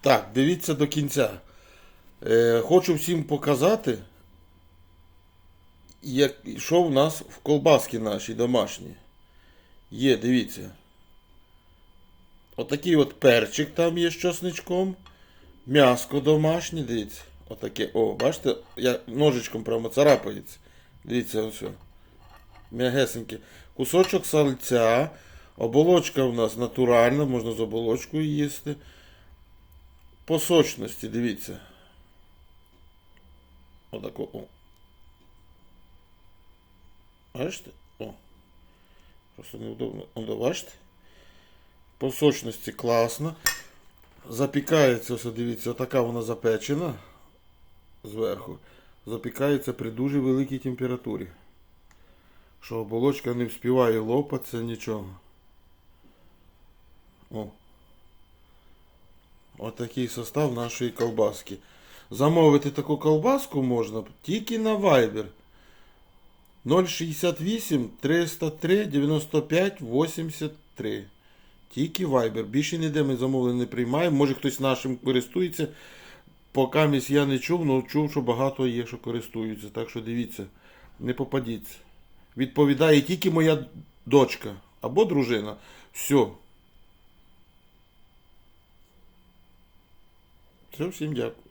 Так, дивіться до кінця. Е, хочу всім показати, як, що в нас в колбаски нашій домашній. Є, дивіться. Отакий от перчик там є з чесничком. М'яско домашнє, дивіться. Отаке. О, бачите, я ножичком прямо царапається. Дивіться, ось. о. М'ягесеньке. Кусочок сальця. Оболочка у нас натуральна, можна з оболочкою їсти. По сочності, дивіться. Отако. О. Бачите? О. Просто неудобно. О, бачите? По сочності класно. Запікається, ось дивіться, отака вона запечена зверху. Запікається при дуже великій температурі. Що оболочка не вспіває лопатися нічого. О. Отакий состав нашої колбаски. Замовити таку колбаску можна тільки на Viber 068 303 95 83. Тільки Viber. Більше ніде ми замовлення не приймаємо. Може хтось нашим користується. Поки місь я не чув, але чув, що багато є, що користуються. Так що дивіться, не попадіться. Відповідає тільки моя дочка або дружина. Все. Всім дякую.